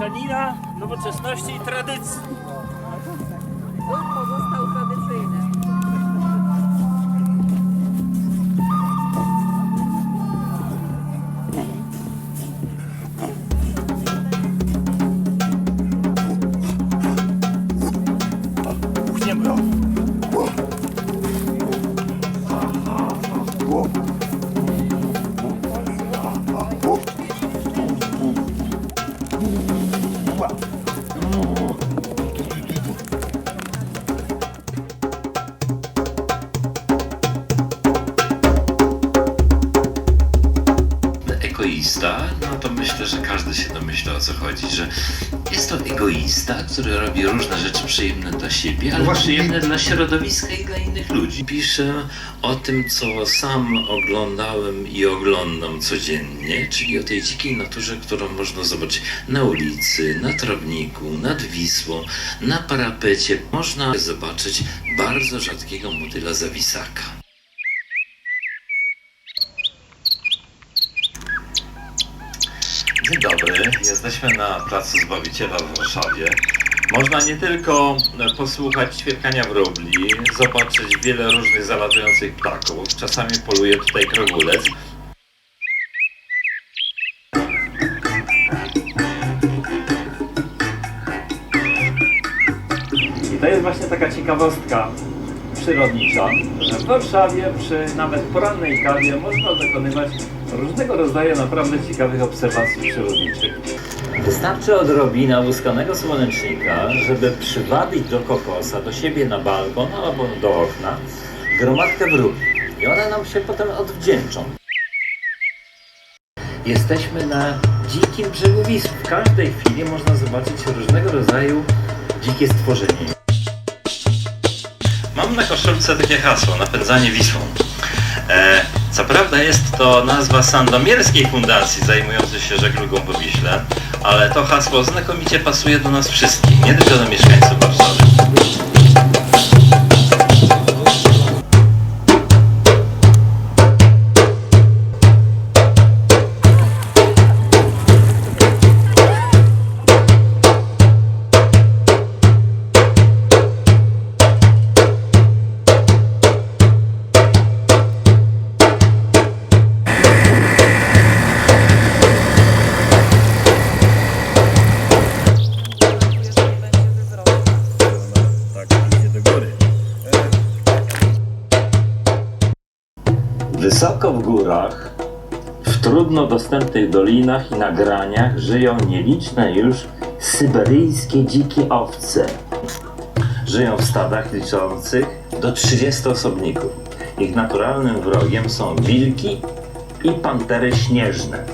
mieszanina nowoczesności i tradycji. Pozostał egoista, no to myślę, że każdy się domyśla o co chodzi, że jest to egoista, który robi różne rzeczy przyjemne dla siebie, ale Właśnie- przyjemne dla środowiska i dla innych ludzi. Piszę o tym, co sam oglądałem i oglądam codziennie, czyli o tej dzikiej naturze, którą można zobaczyć na ulicy, na trawniku, nad Wisłą, na parapecie. Można zobaczyć bardzo rzadkiego motyla zawisaka. Jesteśmy na Placu Zbawiciela w Warszawie. Można nie tylko e, posłuchać ćwierkania wróbli, zobaczyć wiele różnych zalatujących ptaków. Czasami poluje tutaj krogulec. I to jest właśnie taka ciekawostka przyrodnicza, że w Warszawie przy nawet porannej kawie można dokonywać różnego rodzaju naprawdę ciekawych obserwacji przyrodniczych. Wystarczy odrobina łuskanego słonecznika, żeby przywabić do kokosa, do siebie na balkon albo do okna gromadkę wróbli. I one nam się potem odwdzięczą. Jesteśmy na dzikim brzegu Wisły. W każdej chwili można zobaczyć różnego rodzaju dzikie stworzenie. Mam na koszulce takie hasło, napędzanie Wisłą. E, co prawda jest to nazwa Sandomierskiej Fundacji zajmującej się żeglugą po Wiśle, ale to hasło znakomicie pasuje do nas wszystkich, nie tylko do mieszkańców Warszawy. Wysoko w górach, w trudno dostępnych dolinach i nagraniach żyją nieliczne już syberyjskie dzikie owce. Żyją w stadach liczących do 30 osobników. Ich naturalnym wrogiem są wilki i pantery śnieżne.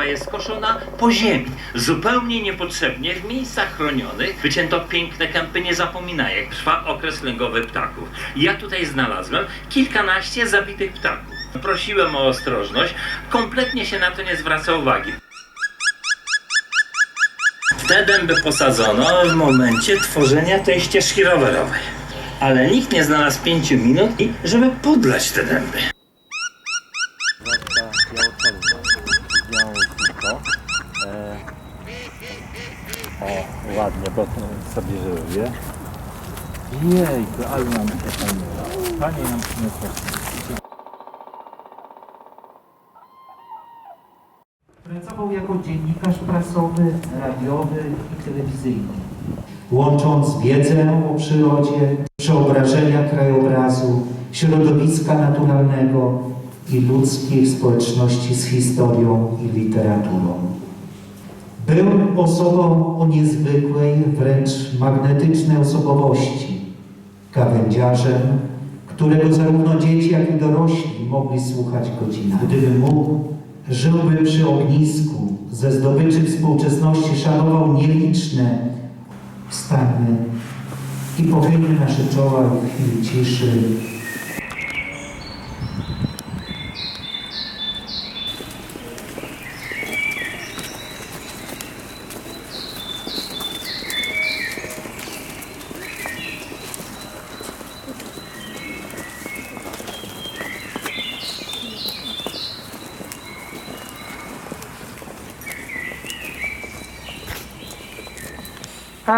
Trawa jest koszona po ziemi, zupełnie niepotrzebnie, w miejscach chronionych. Wycięto piękne kępy niezapominajek. Trwa okres lęgowy ptaków. Ja tutaj znalazłem kilkanaście zabitych ptaków. Prosiłem o ostrożność, kompletnie się na to nie zwraca uwagi. Te dęby posadzono w momencie tworzenia tej ścieżki rowerowej. Ale nikt nie znalazł pięciu minut, żeby podlać te dęby. O, ładnie, bo to sobie żyje. Jejku, ale nam się fajnie Panie nam przyniosła. Pracował jako dziennikarz prasowy, radiowy i telewizyjny. Łącząc wiedzę o przyrodzie, przeobrażenia krajobrazu, środowiska naturalnego i ludzkiej społeczności z historią i literaturą. Był osobą o niezwykłej, wręcz magnetycznej osobowości, gawędziarzem, którego zarówno dzieci, jak i dorośli mogli słuchać godzinami. Gdyby mógł, żyłby przy ognisku, ze zdobyczy współczesności szanował nieliczne. Wstańmy i pochylmy nasze czoła w chwili ciszy. Za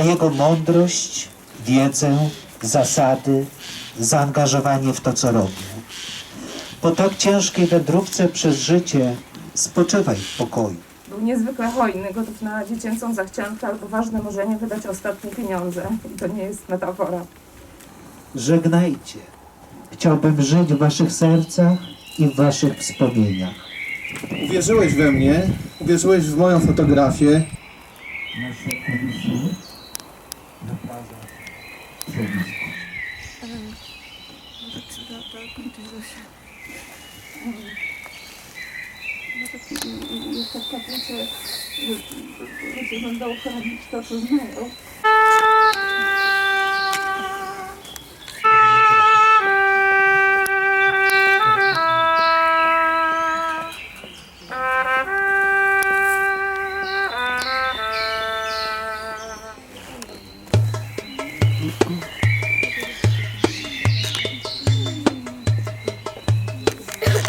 jego mądrość, wiedzę, zasady, zaangażowanie w to, co robił. Po tak ciężkiej wędrówce przez życie spoczywaj w pokoju. Był niezwykle hojny, gotów na dziecięcą zachciankę albo ważne marzenie wydać ostatnie pieniądze. I to nie jest metafora. Żegnajcie. Chciałbym żyć w waszych sercach i w waszych wspomnieniach. Uwierzyłeś we mnie, uwierzyłeś w moją fotografię. Nasze komisje wyprawa środowisko. Jest tak Я так как будто вот, вот, вот, вот, вот, вот, вот, вот, вот,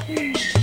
Пока.